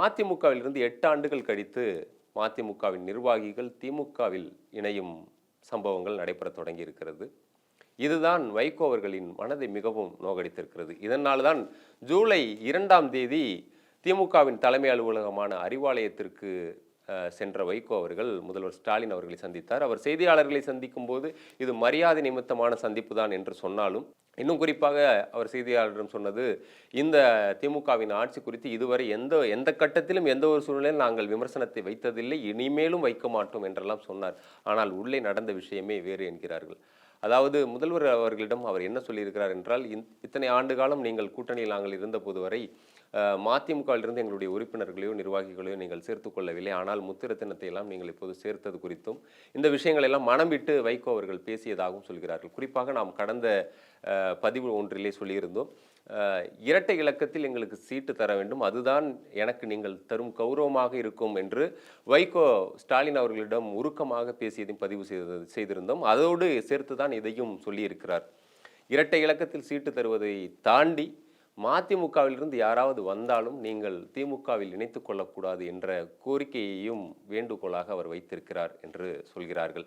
மதிமுகவிலிருந்து எட்டு ஆண்டுகள் கழித்து மதிமுகவின் நிர்வாகிகள் திமுகவில் இணையும் சம்பவங்கள் நடைபெற தொடங்கி இருக்கிறது இதுதான் வைகோ அவர்களின் மனதை மிகவும் நோகடித்திருக்கிறது. இதனால் தான் ஜூலை இரண்டாம் தேதி திமுகவின் தலைமை அலுவலகமான அறிவாலயத்திற்கு சென்ற வைகோ அவர்கள் முதல்வர் ஸ்டாலின் அவர்களை சந்தித்தார். அவர் செய்தியாளர்களை சந்திக்கும் போது இது மரியாதை நிமித்தமான சந்திப்பு தான் என்று சொன்னாலும் இன்னும் குறிப்பாக அவர் செய்தியாளரிடம் சொன்னது இந்த திமுகவின் ஆட்சி குறித்து இதுவரை எந்த எந்த கட்டத்திலும் எந்த ஒரு சூழ்நிலையில் நாங்கள் விமர்சனத்தை வைத்ததில்லை இனிமேலும் வைக்க மாட்டோம் என்றெல்லாம் சொன்னார். ஆனால் உள்ளே நடந்த விஷயமே வேறு என்கிறார்கள். அதாவது முதல்வர் அவர்களிடம் அவர் என்ன சொல்லியிருக்கிறார் என்றால் இந்- இத்தனை ஆண்டு காலம் நீங்கள் கூட்டணியில் நாங்கள் இருந்தபோது வரை மதிமுகவிலிருந்து எங்களுடைய உறுப்பினர்களையோ நிர்வாகிகளையோ நீங்கள் சேர்த்துக்கொள்ளவில்லை ஆனால் முத்திரத்தினத்தை எல்லாம் நீங்கள் இப்போது சேர்த்தது குறித்தும் இந்த விஷயங்கள் எல்லாம் மனம் விட்டு வைகோ அவர்கள் பேசியதாகவும் சொல்கிறார்கள். குறிப்பாக நாம் கடந்த பதிவு ஒன்றிலே சொல்லியிருந்தோம் இரட்டை இலக்கத்தில் எங்களுக்கு சீட்டு தர வேண்டும். அதுதான் எனக்கு நீங்கள் தரும் கௌரவமாக இருக்கும் என்று வைகோ ஸ்டாலின் அவர்களிடம் உருக்கமாக பேசியதையும் பதிவு செய்து செய்திருந்தோம். அதோடு சேர்த்து தான் இதையும் சொல்லியிருக்கிறார். இரட்டை இலக்கத்தில் சீட்டு தருவதை தாண்டி மதிமுகவிலிருந்து யாராவது வந்தாலும் நீங்கள் திமுகவில் இணைத்துக் கொள்ளக்கூடாது என்ற கோரிக்கையையும் வேண்டுகோளாக அவர் வைத்திருக்கிறார் என்று சொல்கிறார்கள்.